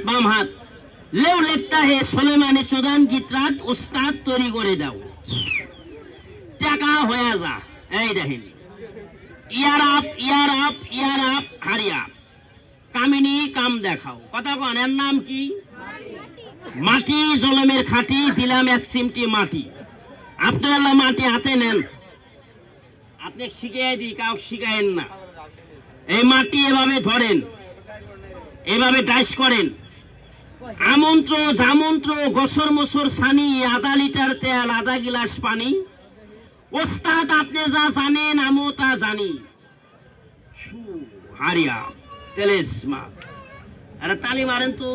হাত বাম হাত। লেও লেখতা হে সোলেমানি চোদান গীতরাত উস্তাদ তৈরি করে দাও। টাকা হয়ে যা, এই দেখেন। ইয়ার আপ ইয়ার আপ ইয়ার আপ হারিয়া কামিনী কাম দেখাও। কথা কন, এর নাম কি? মাটি, জলমের খাটি, দিলাম এক সিমটি মাটি। আপনারা মাটি হাতে নেন। আপনি শিখিয়ে দিই কাউ শিখায়েন না। এই মাটি এভাবে ধরেন, এভাবে ডাইস করেন। আমন্ত্র জামন্ত্র গোসর মোসর সানি আধা লিটার তেল আধা গিলাস পানি। ওস্তাদ আপনি যা জানেন আমিও তা জানি। হারিয়া তেলেসমা আরে তালি মারেন তো।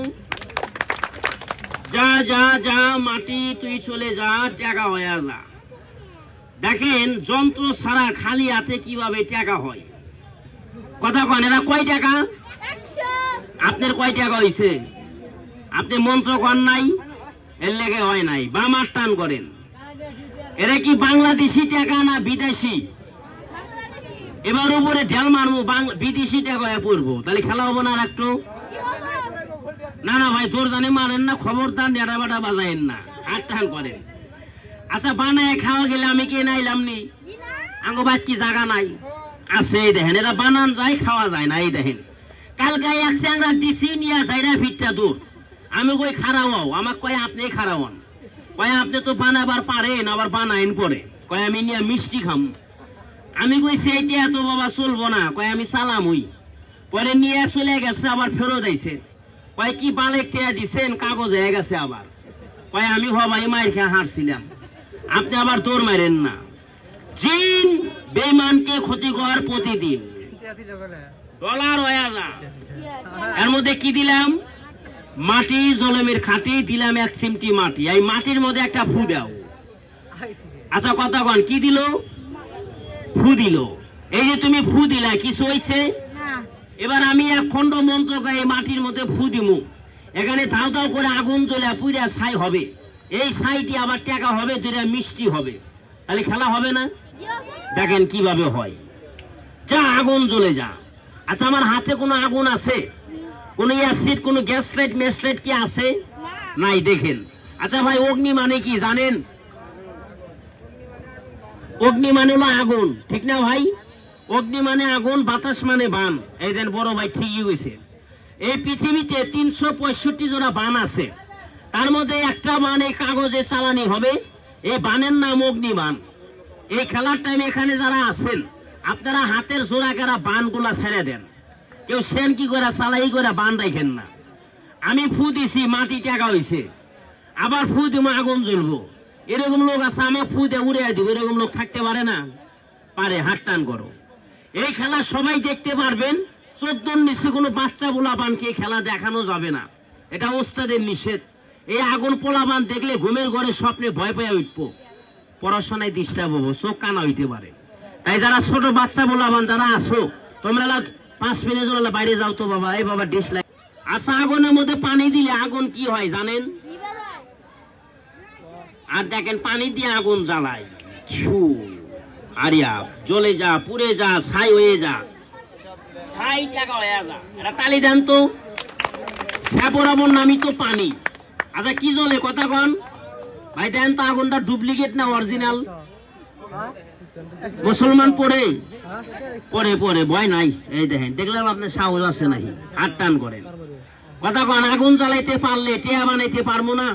যা যা যা মাটি তুই চলে যা টাকা হয়ে যা। দেখেন যন্ত্র ছাড়া খালি হাতে কীভাবে টাকা হয়। কথা কন এরা কয় টাকা? আপনার কয় টাকা হইছে? আপনি মন্ত্র কর নাই, এর লেগে হয় নাই। বামার টান করেন। এরা কি বাংলাদেশি টাকা না বিদেশি? এবার উপরে ঢেল মারবো বিদেশি টাকা হয়ে পড়ব তাহলে খেলা হব না একটু? না না ভাই তোর জানে মারেন না খবরদার নেড়া বাটা বাজায়েন না। হাত টান করেন। আচ্ছা বানায় খাওয়া গেলে আমি কে নাইলাম নি? আঙ্গ বাদ কি জায়গা নাই? আছে, এই দেখেন, এরা বানান যায়, খাওয়া যায় না, এই দেখেন। কালকে এক চ্যাংরা দিছি, নিয়ে যাইরা ফিটটা দূর। আমি কই খারাও আমাকে কয় আপনি খারাওয়ান। কয় আপনি তো বানাবার পারেন, আবার বানাইন পরে। কয় আমি নিয়ে মিষ্টি খাম। আমি কই সেইটা এত বাবা চলবো না, কয় আমি সালাম হই পরে নিয়ে চলে গেছে, আবার ফেরত আইছে। কয় কি বালেক টিয়া দিছেন, কাগজ হয়ে গেছে আবার। কয় আমি হবাই মায়ের খেয়ে হারছিলাম। আপনি আবার দৌড় মারেন না। জিন বেমানকে ক্ষতি কর প্রতিদিন। ডলার হয়ে যা। এর মধ্যে কি দিলাম? মাটি জলমের খাটি দিলাম এক চিমটি মাটি। এই মাটির মধ্যে একটা ফু দাও। আচ্ছা কথা কন কি দিল? ফু দিল। এই যে তুমি ফু দিলা কিছু হইছে? এবার আমি এক খণ্ড মন্ত্র গায়ে মাটির মধ্যে ফু দিমু। এখানে ধাও ধাও করে আগুন জ্বলে পুইরা ছাই হবে। এই ছাইটি আবার টাকা হবে দুইটা মিষ্টি হবে। তাহলে খেলা হবে না? দেখেন কীভাবে হয়। যা আগুন জ্বলে যা। আচ্ছা আমার হাতে কোনো আগুন আছে? কোনো অ্যাসিড কোনো গ্যাস লাইট মেস লাইট কি আছে? নাই দেখেন। আচ্ছা ভাই অগ্নি মানে কি জানেন? অগ্নি মানে হলো আগুন ঠিক না ভাই? অগ্নি মানে আগুন বাতাস মানে বান। এই দেন বড় ভাই ঠিকই হয়েছে এই পৃথিবীতে তিনশো পঁয়ষট্টি জোড়া বান আছে। তার মধ্যে একটা বান এই কাগজে চালানি হবে। এই বানের নাম অগ্নি বান। এই খেলার টাইমে এখানে যারা আছেন আপনারা হাতের জোড়া কেরা বানগুলা ছেড়ে দেন। কেউ সেন কি করে চালাই করে বান রাখেন না। আমি ফু দিছি, মাটি টাকা হইছে। আবার ফু দিব আগুন জ্বলবো। এরকম লোক আছে, আমি ফু দিয়ে উড়ে দিব। এরকম লোক থাকতে পারে না? পারে, হাত টান করো। এই খেলা সবাই দেখতে পারবেন। চোদ্দ নিচে কোনো বাচ্চা পোলাপানকে খেলা দেখানো যাবে না। এটা ওস্তাদের নিষেধ। এই আগুন পোলাপান দেখলে ঘুমের ঘরে স্বপ্নে ভয় পেয়ে উঠবো। পড়াশোনায় ডিস্টার্ব হব, চোখ কানা হইতে পারে। তাই যারা ছোট বাচ্চা পোলাপান যারা আসো তোমরা পাঁচ মিনিট হলে বাইরে যাও তো বাবা, এই বাবা ডিস লাইট আচ্ছা আগুনের মধ্যে পানি দিলে আগুন কি হয় জানেন? আর দেখেন, পানি দিয়ে আগুন জ্বালায়। আরিয়া, জ্বলে যা, পুড়ে যা, ছাই হয়ে যা। ছাই জায়গা হয়ে যা। এটা তালি দেন তো। স্যাপরাবর নামই তো পানি। আচ্ছা কি জ্বলে, কথা কন। ভাই, দেন তো আগুনটা ডুপ্লিকেট না অরিজিনাল মুসলমান পড়ে? পরে পরে ভয় নাই। এই দেখেন দেখলাম আপনার সাহস আছে নাকি? হাত টান করেন। কথা কন আগুন জ্বালাইতে পারলে টেয়া বানাইতে পারব না?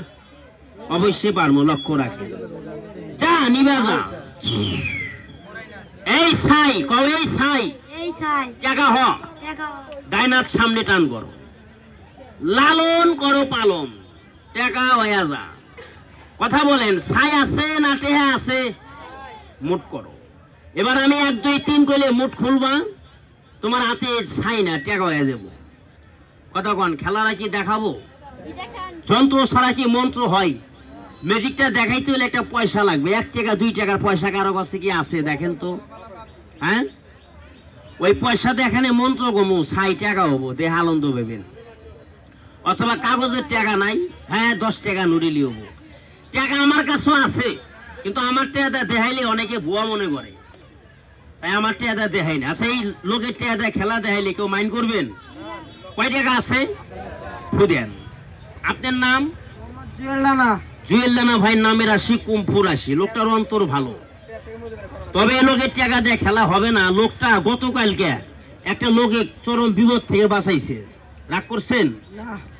অবশ্যই পারব লক্ষ্য রাখি যা নিবা যা। এই সাই কও এই সাই এই টাকা হ। ডাইনার সামনে টান করো। লালন করো পালন। টাকা হয়ে যা। কথা বলেন ছাই আছে না টেহা আছে? মুট করো। এবার আমি এক, দুই, তিন করলে মুট খুলবা, তোমার হাতে ছাই না টাকা হয়ে যাব। কন, খেলারা কি দেখাবো? যন্ত্র ছাড়া কি মন্ত্র হয়? ম্যাজিকটা দেখাইতে হলে একটা পয়সা লাগবে। এক টাকা, দুই টাকার পয়সা কারও কাছে কি আছে, দেখেন তো? হ্যাঁ? ওই পয়সা দিয়ে এখানে মন্ত্র গমু ছাই টাকা হব, দেহ আনন্দ পাবেন। অথবা কাগজের টাকা নাই হ্যাঁ দশ টাকা নুরিলি হব। টাকা আমার কাছেও আছে। কিন্তু আমার টাকা দেখাইলে অনেকে ভুয়া মনে করে। তাই আমার টাকা দেখাই না এই লোকের টাকা খেলা দেখাইলে কেউ মাইন্ড করবেন? কয় টাকা আছে? ফু দেন। আপনার নাম? জুয়েল রানা ভাই নামের আসি কুমপুর আসি লোকটার অন্তর ভালো। তবে এই লোকের টাকা দিয়ে খেলা হবে না। লোকটা গতকালকে একটা লোকে চরম বিপদ থেকে বাঁচাইছে। রাগ করছেন?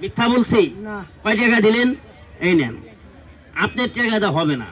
মিথ্যা বলছি? কয় টাকা দিলেন? এই নেন। আপনার টাকা দেওয়া হবে না।